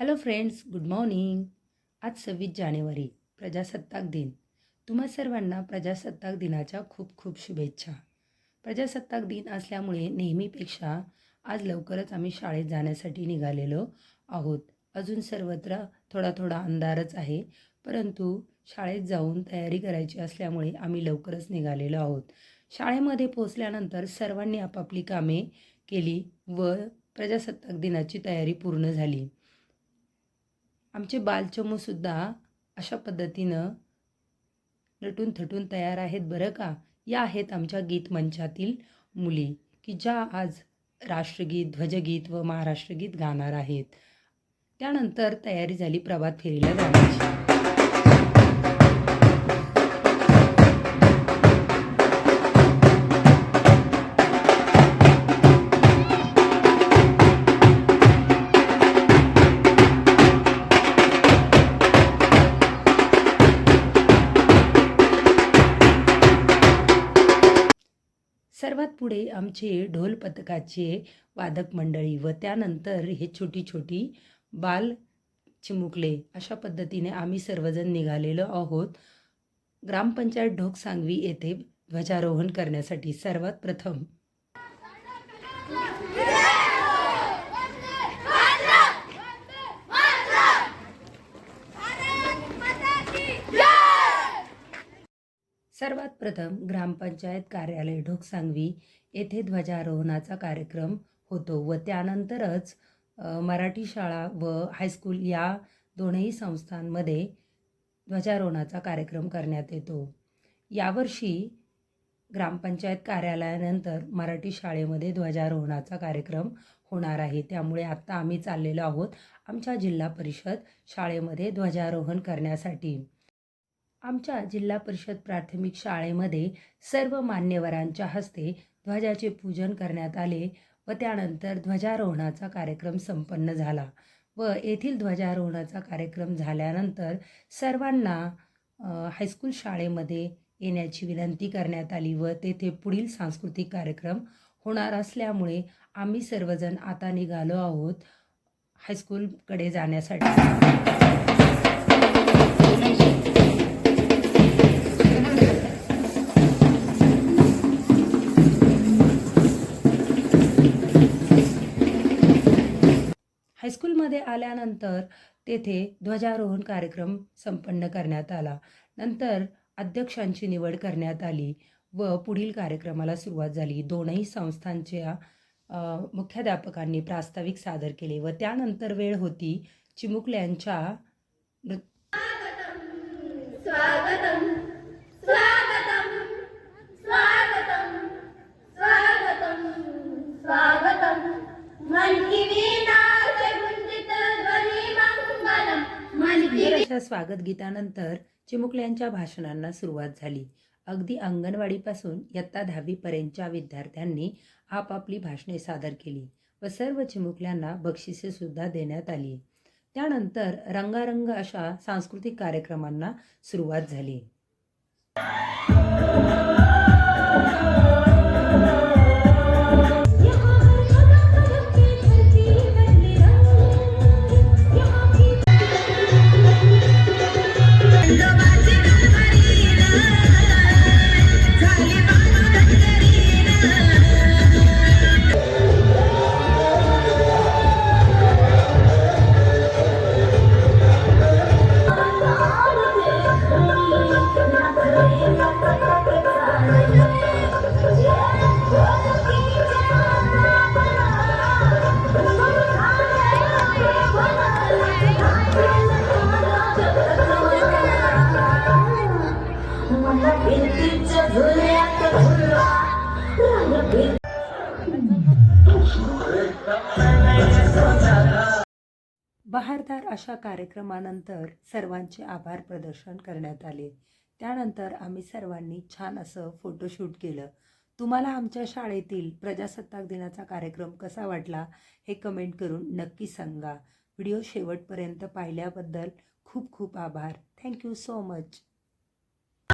Hello friends good morning आज सव्वीस जानेवारी प्रजासत्ताक दिन. तुम्हा सर्वांना प्रजासत्ताक दिनाच्या खूप खूप शुभेच्छा. प्रजासत्ताक दिन असल्यामुळे नेहमीपेक्षा आज लवकरच आम्ही शाळेत जाण्यासाठी निघालेलो आहोत. अजून सर्वत्र थोडा थोडा अंधारच आहे परंतु शाळेत जाऊन तयारी करायची असल्यामुळे आम्ही लवकरच निघालेलो आहोत. शाळेमध्ये पोचल्यानंतर सर्वांनी आपापली कामे केली व प्रजासत्ताक दिनाची तयारी पूर्ण झाली. आमचे बालचमूसुद्धा अशा पद्धतीनं नटून थटून तयार आहेत बरं का? या आहेत आमच्या गीतमंचातील मुली की ज्या आज राष्ट्रगीत ध्वजगीत व महाराष्ट्रगीत गाणार आहेत. त्यानंतर तयारी झाली प्रभात फेरीला जाण्याची. सर्वात पुढे आमचे ढोल पथकाचे वादक मंडळी व त्यानंतर हे छोटी छोटी बाल चिमुकले अशा पद्धतीने आम्ही सर्वजण निघालेलो आहोत. ग्रामपंचायत ढोक सांगवी येथे ध्वजारोहण करण्यासाठी सर्वात प्रथम सर्वात प्रथम ग्रामपंचायत कार्यालय ढोकसांगवी येथे ध्वजारोहणाचा कार्यक्रम होतो व त्यानंतरच मराठी शाळा व हायस्कूल या दोनही संस्थांमध्ये ध्वजारोहणाचा कार्यक्रम करण्यात येतो. यावर्षी ग्रामपंचायत कार्यालयानंतर मराठी शाळेमध्ये ध्वजारोहणाचा कार्यक्रम होणार आहे. त्यामुळे आत्ता आम्ही चाललेलो आहोत आमच्या जिल्हा परिषद शाळेमध्ये ध्वजारोहण करण्यासाठी. आमच्या जिल्हा परिषद प्राथमिक शाळेमध्ये सर्व मान्यवरांच्या हस्ते ध्वजाचे पूजन करण्यात आले व त्यानंतर ध्वजारोहणाचा कार्यक्रम संपन्न झाला व येथील ध्वजारोहणाचा कार्यक्रम झाल्यानंतर सर्वांना हायस्कूल शाळेमध्ये येण्याची विनंती करण्यात आली व तेथे पुढील सांस्कृतिक कार्यक्रम होणार असल्यामुळे आम्ही सर्वजण आता निघालो आहोत हायस्कूलकडे जाण्यासाठी. हायस्कूलमध्ये आल्यानंतर तेथे ध्वजारोहण कार्यक्रम संपन्न करण्यात आला. नंतर अध्यक्षांची निवड करण्यात आली व पुढील कार्यक्रमाला सुरुवात झाली. दोनही संस्थांच्या मुख्याध्यापकांनी प्रास्ताविक सादर केले व त्यानंतर वेळ होती चिमुकल्यांच्या नृ- स्वागतम. अशा स्वागतगीतानंतर चिमुकल्यांच्या भाषणांना सुरुवात झाली. अगदी अंगणवाडीपासून इयत्ता दहावीपर्यंतच्या विद्यार्थ्यांनी आपापली भाषणे सादर केली व सर्व चिमुकल्यांना बक्षिसेसुद्धा देण्यात आली. त्यानंतर रंगारंग अशा सांस्कृतिक कार्यक्रमांना सुरुवात झाली. भिंतीच्या झुल्यात बहारदार अशा कार्यक्रमानंतर सर्वांचे आभार प्रदर्शन करण्यात आले. त्यानंतर आम्ही सर्वांनी छान असं फोटोशूट केलं. तुम्हाला आमच्या शाळेतील प्रजासत्ताक दिनाचा कार्यक्रम कसा वाटला हे कमेंट करून नक्की सांगा. व्हिडिओ शेवटपर्यंत पाहिल्याबद्दल खूप खूप आभार. Thank you so much